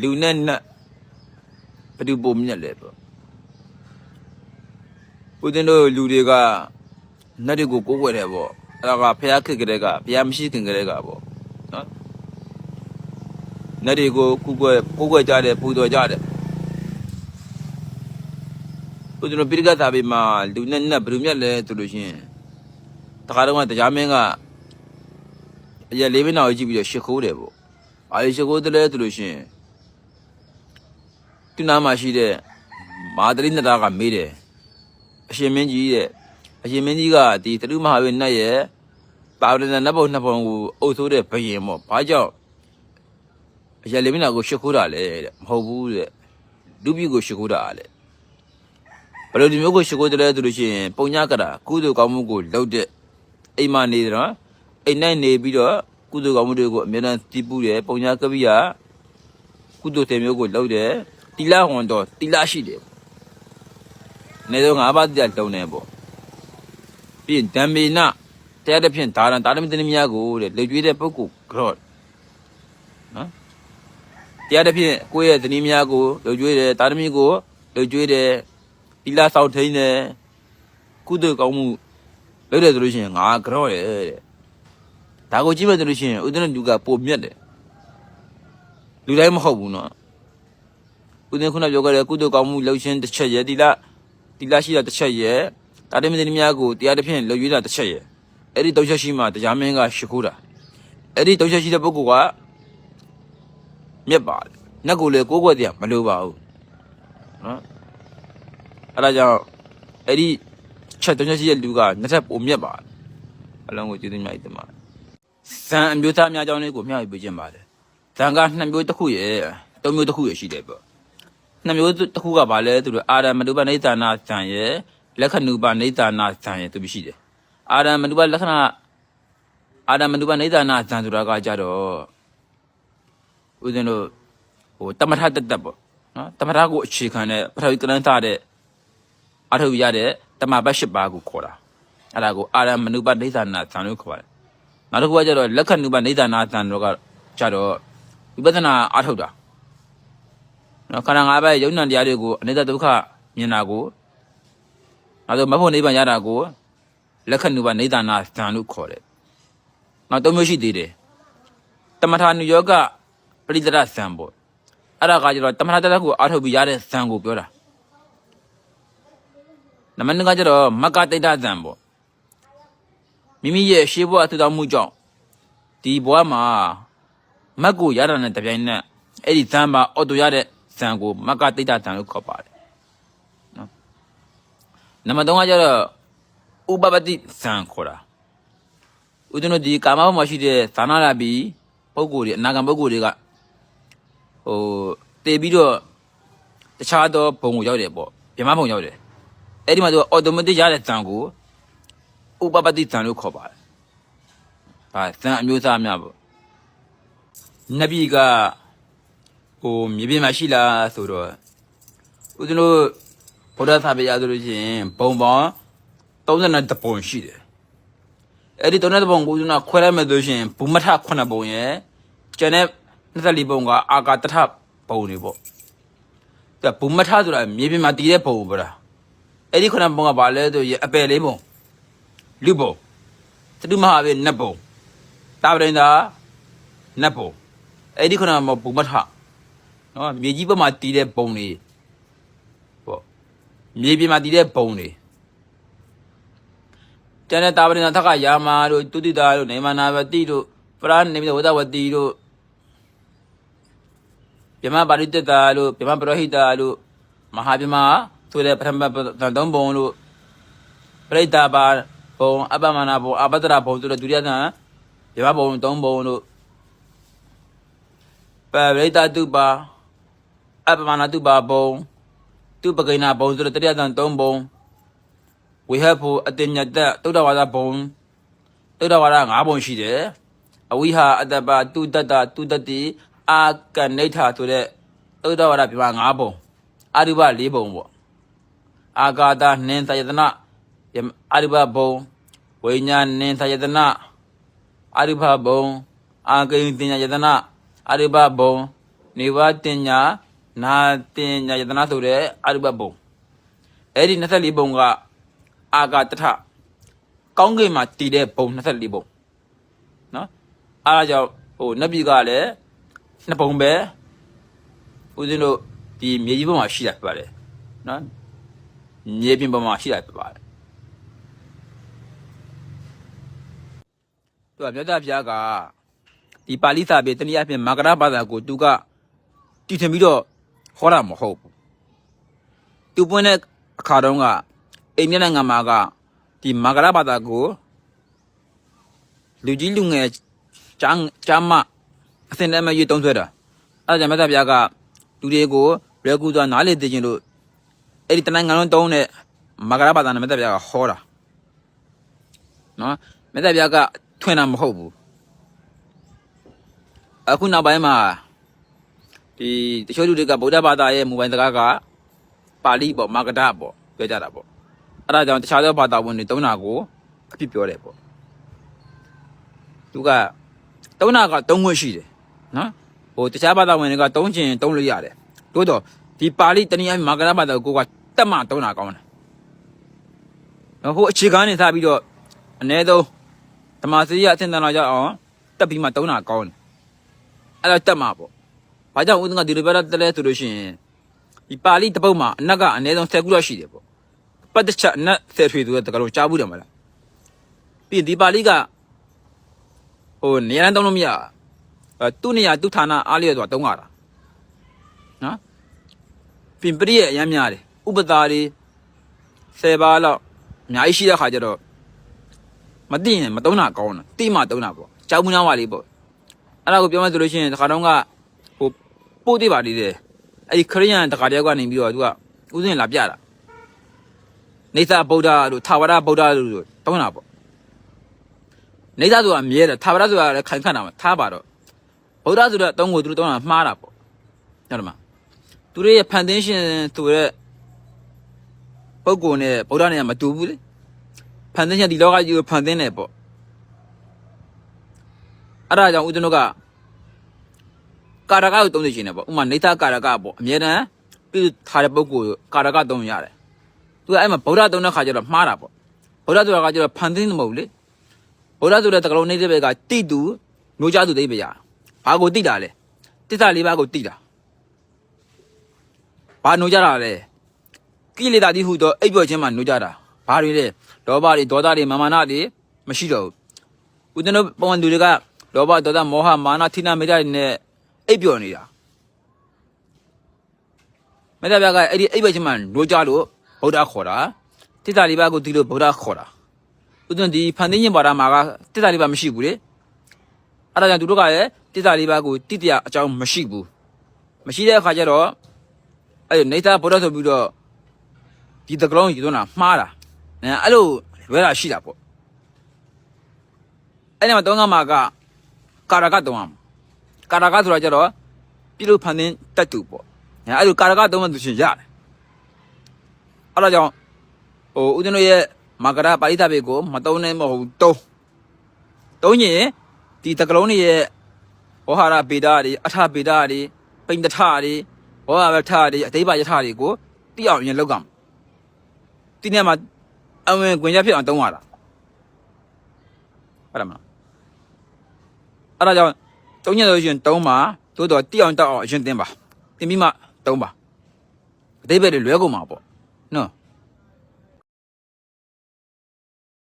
လူနဲ့နတ်ဘယ်သူပုံမြတ်လဲပေါ့ဦးဇင်းတို့လူတွေကနတ်တွေကိုကိုးကွယ်တယ်ပေါ့အဲ့ဒါကဖျားခစ်ကြတဲ့ကဖျားမရှိခင်ကြတဲ့ကပေါ့နော်နတ်တွေကိုကိုးကွယ်ကိုးကွယ်ကြတယ်ပူဇော်ကြတယ်ဦးဇင်းတို့ပိဋကတ်သာဘေးမှာလူနဲ့နတ်ဘယ်သူမြတ်လဲဆိုလို့ရှိရင်တခါတော့ကတရားမင်းကအရက်လေးမင်းတော်ကြည့်ပြီးတော့ရှ िख ိုးတယ်ပေါ့။အားရရှ िख ိုးတယ်လဲဆိုလို့ရှိရင် သူနာမှာရှိတဲ့မာသရိနတာကမေးတယ်အရှင်မင်းကြီးတဲ့အရှင်မင်းကြီးကဒီသတုမဟာဝိနတ်ရဲ့ပါဝရဏနတ်ဘုံနှစ်ဘုံကိုအုပ်ဆိုးတဲ့ဘယင်ပေါ့။ဘာကြောင့်အရက်လေးမင်းတော်ကိုရှ िख ိုးတာလဲတဲ့မဟုတ်ဘူးတဲ့လူပြည်ကိုရှ िख ိုးတာလေဘယ်လိုဒီမျိုးကိုရှ िख ိုးတယ်လဲဆိုလို့ရှိရင်ပုံညကတာကုသိုလ်ကောင်းမှုကိုလုပ်တဲ့အိမ်မနေတယ်နော် အိမ်၌နေပြီးတော့ကုသိုလ်ကောင်းမှုတွေကိုအမြဲတမ်းတည်ပူတယ်ပုံညာကပိယကုသိုလ်တွေမျိုးကိုလုပ်တယ် တိလဝန်တော့တိလရှိတယ်နေတော့ငါးပါးတရားလုံးနေပေါ့ပြီးရင်ဓမ္မေနတရားတစ်ဖြင့်ဒါရံတာရမတနည်းများကိုတဲ့လေကျွေးတဲ့ပုဂ္ဂိုလ်ကြော့နော်တရားတစ်ဖြင့်ကိုယ့်ရဲ့ဇနီးများကိုလေကျွေးတယ်တာရမီကိုလေကျွေးတယ်တိလဆောက်ထိန်တယ်ကုသိုလ်ကောင်းမှုလုပ်တယ်ဆိုလို့ရှိရင်ငါကြော့တယ်တဲ့ဒါကိုကြည့်မယ်ဆိုလို့ရှိရင်ဦးဇင်းတို့လူကပိုမြတ်တယ်လူတိုင်းမဟုတ်ဘူးနော် ဦးဇင်းခုနပြောခဲ့တဲ့ကုသိုလ်ကောင်းမှုလှုပ်ရှင်တစ်ချက်ရဲ့ဒီလဒီလရှိတာတစ်ချက်ရဲ့တာတမင်းသမီးများကိုတရားတစ်ဖြင့်လှုပ်ရွေးတာတစ်ချက်ရဲ့အဲ့ဒီတုံးချက်ရှိမှတရားမင်းကရှိခိုးတာအဲ့ဒီတုံးချက်ရှိတဲ့ပုဂ္ဂိုလ်ကမြတ်ပါတယ်နတ်ကိုလည်းကိုးကွယ်တရားမလိုပါဘူးနော်အဲ့ဒါကြောင့်အဲ့ဒီချက်တုံးချက်ရှိတဲ့လူကနှစ်ထပ်ပိုမြတ်ပါတယ်အလုံးကိုကျေးဇူးများတင်ပါတယ်ဇန်အမျိုးသားအများကြောင်းလေးကိုမျှဝေပေးခြင်းပါတယ်။ဇန်ကနှစ်မျိုးတစ်ခုရယ်သုံးမျိုးတစ်ခုရယ်ရှိတယ်ပေါ့။ နှစ်မျိုးတစ်ခုကဘာလဲသူတို့အာရမနုပနေသနာဇန်ရယ်လက်ခဏုပနေသနာဇန်ရယ်သူမရှိတယ်။အာရမနုပလက္ခဏာအာရမနုပနေသနာဇန်ဆိုတာကကြတော့ဦးဇင်းတို့ဟိုတမထတက်တက်ပေါ့နော်တမထကိုအခြေခံတဲ့ပထဝီကလန်းသားတဲ့အထုပ်ရတဲ့တမပတ်၈ပါးကိုခေါ်တာ။အဲ့ဒါကိုအာရမနုပနေသနာဇန်လို့ခေါ်တယ်။နောက်တစ်ခုကကျတော့လက်ခဏုပနေသနာသံတော့ကကျတော့ဝိပဿနာအားထုတ်တာ နော်ခန္ဓာ၅ပါးရဲ့ယုံ nant တရားတွေကိုအနိစ္စဒုက္ခမြင်တာကိုနောက်တော့မဖို့နိဗ္ဗာန်ရတာကိုလက်ခဏုပနေသနာသံလို့ခေါ်တယ်နောက်သုံးမျိုးရှိသေးတယ်တမထာနုယောဂပရိဒရသံပေါ့အဲ့ဒါကကျတော့တမထာတတကိုအားထုတ်ပြီးရတဲ့သံကိုပြောတာနမနကကျတော့မက္ကတိတ္တသံပေါ့မိမိရဲ့ရှေးဘဝထူထောင်မှုကြောင့်ဒီဘဝမှာမတ်ကိုရတာနဲ့တပြိုင်နက်အဲ့ဒီဇံပါအော်တိုရတဲ့ ဇံကိုမတ်ကတိတ်တာဇံလို့ခေါ်ပါတယ်နော်နံပါတ်3ကကျတော့ဥပပတိဇံခေါ်တာဦးဇင်းတို့ဒီကာမဘဝမှာရှိတဲ့ဇာနာလာဘီပုဂ္ဂိုလ်တွေအနာဂံပုဂ္ဂိုလ်တွေကဟိုတည်ပြီးတော့တခြားသောဘုံကိုရောက်တယ်ပေါ့ပြမဘုံရောက်တယ်အဲ့ဒီမှာသူအော်တိုမက်တစ်ရတဲ့ဇံကိုဥပပတိဇံလို့ခေါ်ပါတယ်။ဒါဇံအမျိုးသားများပေါ့။နဗီက ဟိုမြေပြင်မှာရှိလားဆိုတော့ဦးဇင်းတို့ဗုဒ္ဓသာပေရဆိုလို့ရှိရင်ဘုံပေါင်း32ပုံရှိတယ်။အဲ့ဒီ32ပုံကိုဦးဇင်းကခွဲလိုက်မယ်ဆိုရှင်ဘူမထ9ပုံရဲ့ကျန်တဲ့24ပုံကအာကာတထပုံတွေပေါ့။ဒါဘူမထဆိုတာမြေပြင်မှာတည်တဲ့ပုံပေါ့လား။အဲ့ဒီ9ပုံကဘာလဲဆိုရင်အပယ်လေးပုံလူဘုံသတုမဟာပဲနတ်ဘုံတာပရင်သာနတ်ဘုံအဲ့ဒီခုနကမပုံမထ နော်မြေကြီးဘက်မှာတီးတဲ့ဘုံတွေပေါ့မြေပြင်မှာတီးတဲ့ဘုံတွေကျန်တဲ့တာပရင်သာထက်ကယာမာတို့တုတိတာတို့နေမနာဝတိတို့ပရဏိမိတဝဒဝတိတို့ပြမပါရိတ္တာတို့ပြမပရောဟိတာတို့မဟာပြမဆိုတဲ့ပထမသုံးဘုံတို့ပရိသတ်ပါဘုံအပ္ပမနာဘုံအပတ္တရဘုံဆိုတဲ့ဒုတိယသံရမဘုံသုံးဘုံတို့ပရိသတ်တုပါ အပ္ပမနာတုပါဘုံသူပကိနာဘုံဆိုတဲ့တတိယသံသုံးဘုံဝိဟဖို့အတင်ညတသုဒ္ဓဝါဒဘုံသုဒ္ဓဝါဒ၅ဘုံရှိတယ်အဝိဟာအတ္တပါတုတ္တတတုတ္တတိအာကနိဋ္ဌာဆိုတဲ့သုဒ္ဓဝါဒပြပါ၅ဘုံအရုပ၄ဘုံပေါ့အာဂါတနှင်းသယတနာယမအရိဘဘုံဝိညာဉ်နင်သယတနာအရိဘဘုံအာဂိဉ္တင်ယတနာအရိဘဘုံနေဝတင်ညာ နာတင်ညာယတနာဆိုတဲ့အရုပဘုံအဲ့ဒီ24ဘုံကအာဂတထကောင်းကင်မှာတည်တဲ့ဘုံ24ဘုံနော်အားဒါကြောင့်ဟိုနတ်ပြည်ကလည်းနှစ်ဘုံပဲဦးဇင်းတို့ဒီမြေကြီးဘုံမှာရှိတာဖြစ်ပါတယ်နော်မြေပြင်ဘုံမှာရှိတာဖြစ်ပါတယ်သူကမြတ်သားဘုရားကဒီပါဠိစာပေတနည်းအားဖြင့်မာဂရဘာသာကိုသူကတည်ထင်ပြီးတော့ ဟောတာမဟုတ်ဘူးသူပွင့်တဲ့အခါတုန်းကအိန္ဒိယနိုင်ငံမှာကဒီမာဂရဘာသာကိုလူကြီးလူငယ်ကျမ်းကျမ်းမအစင်တည်းမရွေးတုံးဆွဲတာအဲဒါကြောင့်မြတ်သားဘုရားကလူတွေကိုရေကူစွာနားလေသိခြင်းလို့အဲ့ဒီတနိုင်ငံလုံးတုံးတဲ့မာဂရဘာသာနဲ့မြတ်သားဘုရားကဟောတာနော်မြတ်သားဘုရားကထွင်တာမဟုတ်ဘူးအခုနောက်ပိုင်းမှာ ဒီတချို့လူတွေကဗုဒ္ဓဘာသာရဲ့မူပိုင်စကားကပါဠိပေါ့မာဂဒပေါ့ပြောကြတာပေါ့အဲဒါကြောင့်တခြားသောဘာသာဝင်တွေတုံးတာကိုအဖြစ်ပြောတယ်ပေါ့သူကတုံးတာကတုံးခွင့်ရှိတယ်နော်ဟိုတခြားဘာသာဝင်တွေကတုံးချင်တုံးလို့ရတယ်တိုးတော့ဒီပါဠိတနည်းအားဖြင့်မာဂဒဘာသာကိုကတက်မှတုံးတာကောင်းတယ်နော်ဟိုအခြေခံနေစပြီးတော့အ ਨੇ ဆုံးဓမ္မစရိယအသင်္တနာကြအောင်တက်ပြီးမှတုံးတာကောင်းတယ်အဲ့ဒါတက်မှာပေါ့ ဘာကြောင့်ဦးသင်ကဒီလိုပဲတက်လဲဆိုလို့ရှိရင်ဒီပါဠိတစ်ပုဒ်မှာအနက်ကအနည်းဆုံး10ခုလောက်ရှိတယ်ပေါ့ပတ်တစ်ချက်အနက်10ထွေဆိုတဲ့တကယ်လို့ကြားဘူးတယ်မလားပြီးရင်ဒီပါဠိကဟိုနေရာတန်းတုံးလို့မရအဲသူ့နေရာသူ့ဌာနအားလျော်ဆိုတာတုံးရတာနော်ပြင်ပရိရဲ့အများများတယ်ဥပဒါတွေ10ပါးလောက်အများကြီးရှိတဲ့ခါကျတော့မသိရင်မတုံးတာကောင်းတာတိမှတုံးတာပေါ့ကြောက်မှုနားပါလေးပေါ့အဲ့ဒါကိုပြောမှဆိုလို့ရှိရင်တခါတော့ကဟို ပို့သေးပါသေးတယ်အဲ့ဒီခရိယန်တခါတယောက်ကနေပြီးတော့သူကဥစဉ်လာပြတာနေသဗုဒ္ဓလို့သာဝရဗုဒ္ဓလို့တုံးတာပေါ့နေသဆိုတာမြဲတယ်သာဝရဆိုတာလည်းခိုင်ခန့်တာမှာထားပါတော့ဗုဒ္ဓဆိုတဲ့တုံးကိုသူတို့တုံးတာမှားတာပေါ့ဟုတ်တယ်မသူတို့ရဲ့ဖန်သင်းရှင်ဆိုတဲ့ပုဂ္ဂိုလ်နဲ့ဗုဒ္ဓနဲ့ကမတူဘူးလေဖန်သင်းရှင်ဒီလောကကြီးကိုဖန်သင်းတယ်ပေါ့အဲ့ဒါကြောင့်ဦးဇင်းတို့က ကာရကကိုတုံးနေရှင်တယ်ပေါ့ဥမာနေသကာရကပေါ့အမြဲတမ်းပြုထားတဲ့ပုဂ္ဂိုလ်ကာရကတုံးရတယ်သူကအဲ့မှာဗုဒ္ဓတုံးတဲ့ခါကျတော့မှားတာပေါ့ဗုဒ္ဓဆိုတာကကျတော့ဖန်သင်းတယ်မဟုတ်ဘူးလေဗုဒ္ဓဆိုတဲ့တကလုံးနေတဲ့ဘက်ကတိတူမျိုးကြသူသိပရာဘာကိုတိတာလဲတစ္ဆာလေးပါးကိုတိတာဘာနိုးကြတာလဲကိလေသာတိဟုသောအိပ်ပျော်ခြင်းမှနိုးကြတာဘာတွေလဲလောဘတွေဒေါသတွေမာမာနတွေမရှိတော့ဘူးဦးဇင်းတို့ပုံမှန်လူတွေကလောဘဒေါသမောဟမာနထိနာမေတ္တာတွေနဲ့ အိပ်ပျော်နေတာမေတ္တာပြကအဲ့ဒီအိပ်ပျော်ခြင်းမှနိုးကြလို့ဗုဒ္ဓခေါ်တာတစ္ဆာလေးပါးကိုတိလို့ဗုဒ္ဓခေါ်တာဦးဇင်းဒီဖန်သင်းခြင်းပါဒမှာကတစ္ဆာလေးပါးမရှိဘူးလေအဲ့ဒါကြောင့်သူတို့ကလည်းတစ္ဆာလေးပါးကိုတိတရားအကြောင်းမရှိဘူးမရှိတဲ့အခါကျတော့အဲ့ဒီနေတာဗုဒ္ဓဆိုပြီးတော့ဒီတကလုံးယူသွန်းတာမှားတာအဲအဲ့လိုလွဲတာရှိတာပေါ့အဲ့ဒီမှာတောင်းကမှာကကာရကတောင်းအောင် ကာရကဆိုတာကျတော့ပြုလို့ဖန်သင်းတတ်တူပေါ့အဲအဲ့လိုကာရကတောင်းမှသူရှင်ရတယ်အဲ့ဒါကြောင့်ဟိုဦးဇင်းတို့ရဲ့မာကရပါဠိသဘေကိုမတုံးနဲ့မဟုတ်တုံးတုံးရင်ဒီတကလုံးတွေရဲ့ဝဟာရဗေဒတွေအထဗေဒတွေပိဋ္ဌထတွေဘောဟဝထတွေအသိပါယထတွေကိုတိအောင်ရင်လောက်ကမှာဒီနေ့မှာအဝင်ခွင့်ရဖြစ်အောင်တုံးရတာဟုတ်တယ်မလားအဲ့ဒါကြောင့် တုံးရလို့ရှိရင်တုံးပါသို့တော့တိအောင်တောက်အောင်အရင်တင်ပါတင်ပြီးမှတုံးပါအသေးပဲလွဲကုန်မှာပေါ့နော်